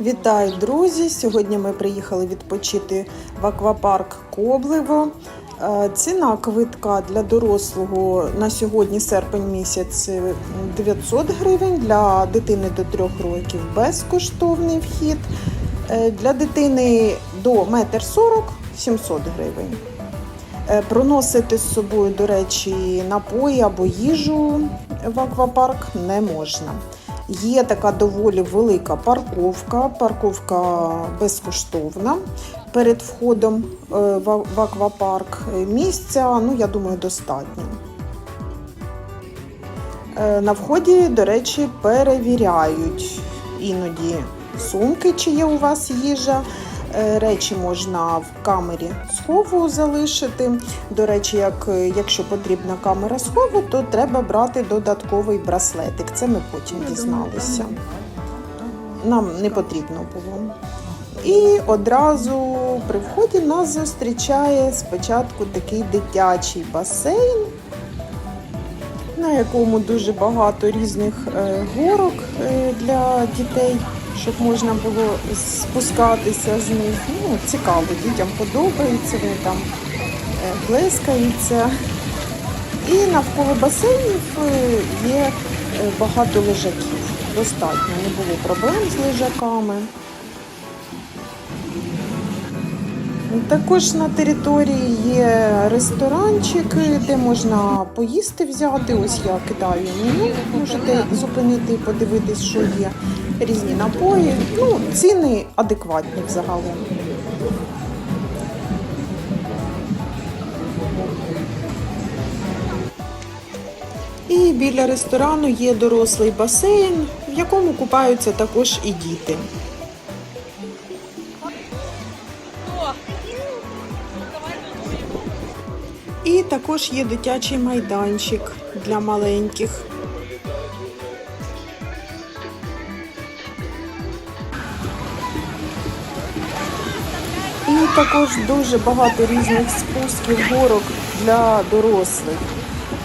Вітаю, друзі! Сьогодні ми приїхали відпочити в аквапарк Коблево. Е, Ціна квитка для дорослого на сьогодні серпень місяць 900 гривень, для дитини до 3 років безкоштовний вхід. Е, Для дитини до 1,40 м 700 гривень. Е, Проносити з собою, до речі, напої або їжу в аквапарк не можна. Є така доволі велика парковка. Парковка безкоштовна перед входом е, в аквапарк. Місця, ну я думаю, достатньо. Е, На вході, до речі, перевіряють іноді сумки, чи є у вас їжа. Е, Речі можна в камері схову залишити. До речі, як, якщо потрібна камера схову, то треба брати додатковий браслетик. Це ми потім дізналися. Нам не потрібно було. І одразу при вході нас зустрічає спочатку такий дитячий басейн, на якому дуже багато різних е, горок е, для дітей, щоб можна було спускатися з них. Ну, цікаво, дітям подобається, вони там е, плескаються. І навколо басейнів е, є е, багато лежаків. Достатньо, не було проблем з лежаками. Також на території є ресторанчик, де можна поїсти взяти. Ось я кидаю меню. Можете зупинити і подивитись, що є різні напої. Ну, ціни адекватні взагалом. І біля ресторану є дорослий басейн, в якому купаються також і діти. І також є дитячий майданчик для маленьких. Також дуже багато різних спусків горок для дорослих.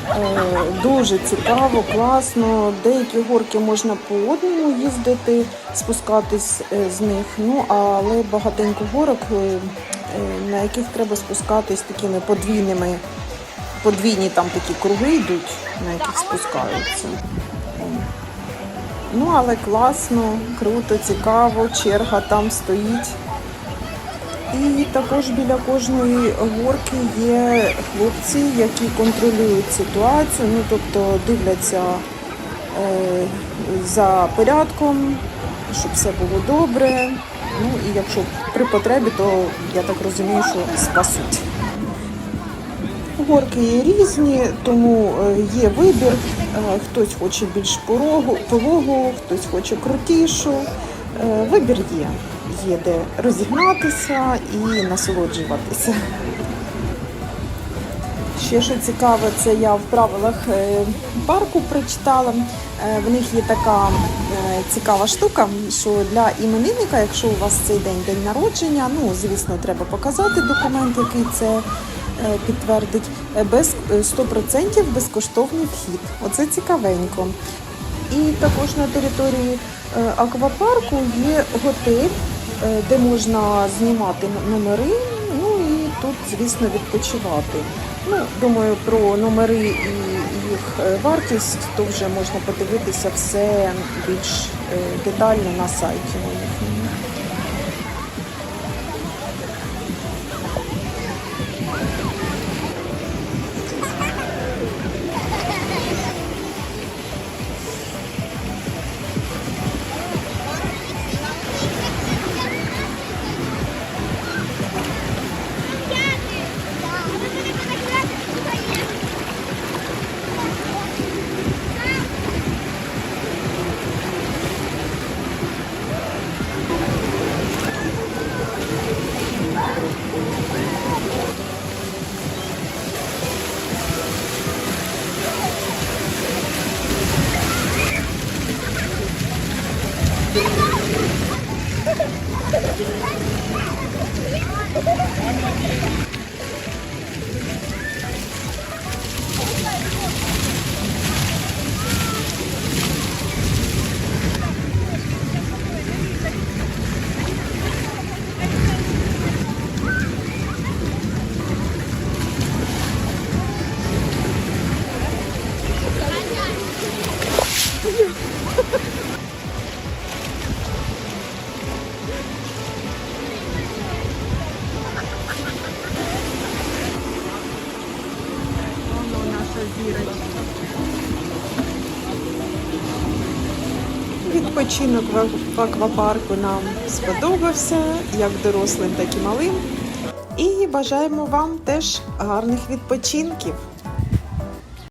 Е, Дуже цікаво, класно. Деякі горки можна по одному їздити, спускатись е, з них. Ну але багатенько горок, е, на яких треба спускатись такими подвійними, подвійні там такі круги йдуть, на яких спускаються. Ну, але класно, круто, цікаво, черга там стоїть. І також біля кожної горки є хлопці, які контролюють ситуацію, ну тобто дивляться е, за порядком, щоб все було добре. Ну і якщо при потребі, то я так розумію, що спасуть. Горки є різні, тому е, є вибір. Е, Хтось хоче більш порогу, пологу, хтось хоче крутішу. Е, Вибір є. Є де розігнатися і насолоджуватися. Ще що цікаве, це я в правилах е, парку прочитала. Е, В них є така е, цікава штука, що для іменинника, якщо у вас цей день день народження, ну звісно, треба показати документ, який це підтвердить. Без е, 100% безкоштовний вхід. Оце цікавенько. І також на території аквапарку є готель, де можна знімати номери. Ну і тут, звісно, відпочивати. Ну, думаю, про номери і їх е, вартість то вже можна подивитися все більш е, детально на сайті 待って! Відпочинок в аквапарку нам сподобався, як дорослим, так і малим. І бажаємо вам теж гарних відпочинків.